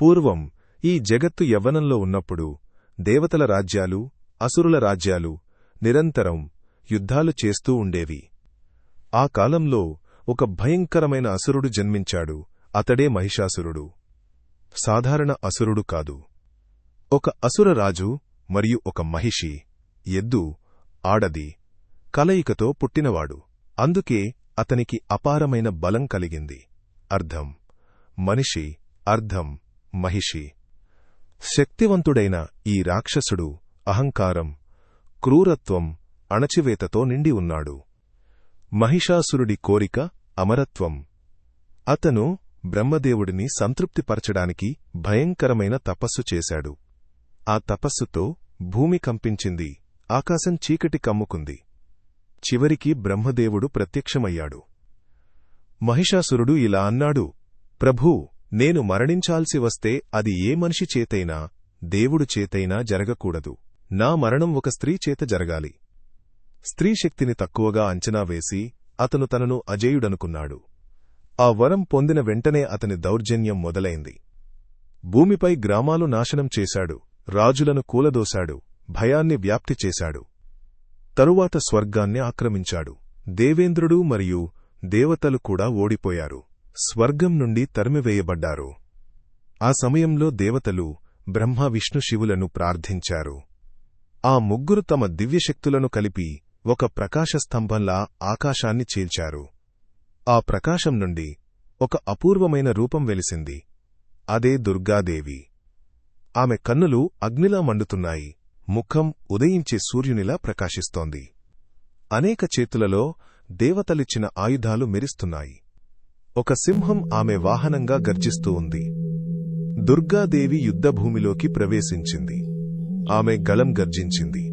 పూర్వం ఈ జగత్తు యవ్వనంలో ఉన్నప్పుడు దేవతల రాజ్యాలు అసురుల రాజ్యాలు నిరంతరం యుద్ధాలు చేస్తూ ఉండేవి. ఆ కాలంలో ఒక భయంకరమైన అసురుడు జన్మించాడు. అతడే మహిషాసురుడు. సాధారణ అసురుడు కాదు. ఒక అసుర రాజు మరియు ఒక మహిషి ఎద్దు ఆడది కలయికతో పుట్టినవాడు. అందుకే అతనికి అపారమైన బలం కలిగింది. అర్ధం మనిషి అర్ధం మహిషి. శక్తివంతుడైన ఈ రాక్షసుడు అహంకారం క్రూరత్వం అణచివేతతో నిండి ఉన్నాడు. మహిషాసురుడి కోరిక అమరత్వం. అతను బ్రహ్మదేవుడిని సంతృప్తిపరచడానికి భయంకరమైన తపస్సు చేశాడు. ఆ తపస్సుతో భూమి కంపించింది ఆకాశం చీకటి కమ్ముకుంది. చివరికి బ్రహ్మదేవుడు ప్రత్యక్షమయ్యాడు. మహిషాసురుడు ఇలా అన్నాడు ప్రభూ నేను మరణించాల్సి వస్తే అది ఏ మనిషి చేతైనా దేవుడు చేతైనా జరగకూడదు. నా మరణం ఒక స్త్రీ చేత జరగాలి. స్త్రీ శక్తిని తక్కువగా అంచనా వేసి అతను తనను అజేయుడనుకున్నాడు. ఆ వరం పొందిన వెంటనే అతని దౌర్జన్యం మొదలైంది. భూమిపై గ్రామాలు నాశనం చేశాడు. రాజులను కూలదోశాడు. భయాన్ని వ్యాప్తి చేశాడు. తరువాత స్వర్గాన్ని ఆక్రమించాడు. దేవేంద్రుడు మరియు దేవతలు కూడా ఓడిపోయారు. స్వర్గం నుండి తరిమివేయబడ్డారు. ఆ సమయంలో దేవతలు బ్రహ్మ విష్ణు శివులను ప్రార్థించారు. ఆ ముగ్గురు తమ దివ్యశక్తులను కలిపి ఒక ప్రకాశస్తంభంలా ఆకాశాన్ని చీల్చారు. ఆ ప్రకాశం నుండి ఒక అపూర్వమైన రూపం వెలిసింది. అదే దుర్గాదేవి. ఆమె కన్నులు అగ్నిలా మండుతున్నాయి. ముఖం ఉదయించే సూర్యునిలా ప్రకాశిస్తోంది. అనేక చేతులలో దేవతలిచ్చిన ఆయుధాలు మెరిస్తున్నాయి. ఒక సింహం ఆమె వాహనంగా గర్జిస్తూ ఉంది. దుర్గాదేవి యుద్ధభూమిలోకి ప్రవేశించింది. ఆమె గలం గర్జించింది.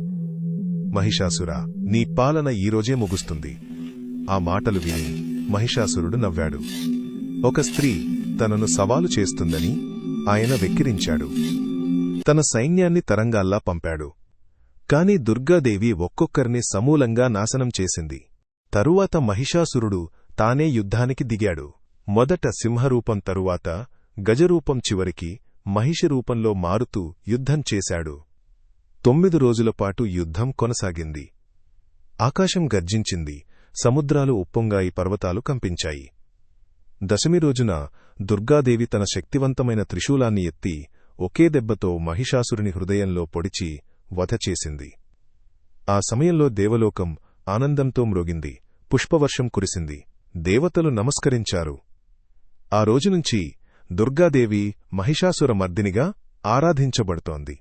మహిషాసురా నీ పాలన ఈరోజే ముగుస్తుంది. ఆ మాటలు విని మహిషాసురుడు నవ్వాడు. ఒక స్త్రీ తనను సవాలు చేస్తుందని ఆయన వెక్కిరించాడు. తన సైన్యాన్ని తరంగాల్లా పంపాడు. కాని దుర్గాదేవి ఒక్కొక్కరిని సమూలంగా నాశనం చేసింది. తరువాత మహిషాసురుడు తానే యుద్ధానికి దిగాడు. మొదట సింహరూపం తరువాత గజరూపం చివరికి మహిషి రూపంలో మారుతూ యుద్ధం చేశాడు. తొమ్మిది రోజులపాటు యుద్ధం కొనసాగింది. ఆకాశం గర్జించింది. సముద్రాలు ఉప్పొంగాయి పర్వతాలు కంపించాయి. దశమి రోజున దుర్గాదేవి తన శక్తివంతమైన త్రిశూలాన్ని ఎత్తి ఒకే దెబ్బతో మహిషాసురుని హృదయంలో పొడిచి వధచేసింది ఆ సమయంలో దేవలోకం ఆనందంతో మ్రోగింది పుష్పవర్షం కురిసింది. దేవతలు నమస్కరించారు. ఆ రోజునుంచి దుర్గాదేవి మహిషాసుర మర్దినిగా ఆరాధించబడుతోంది.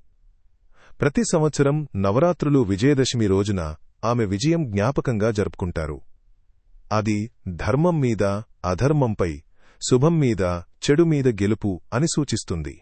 ప్రతి సంవత్సరం నవరాత్రులు విజయదశమి రోజున ఆమె విజయం జ్ఞాపకంగా జరుపుకుంటారు. అది ధర్మం మీద అధర్మంపై శుభం మీద చెడు మీద గెలుపు అని సూచిస్తుంది.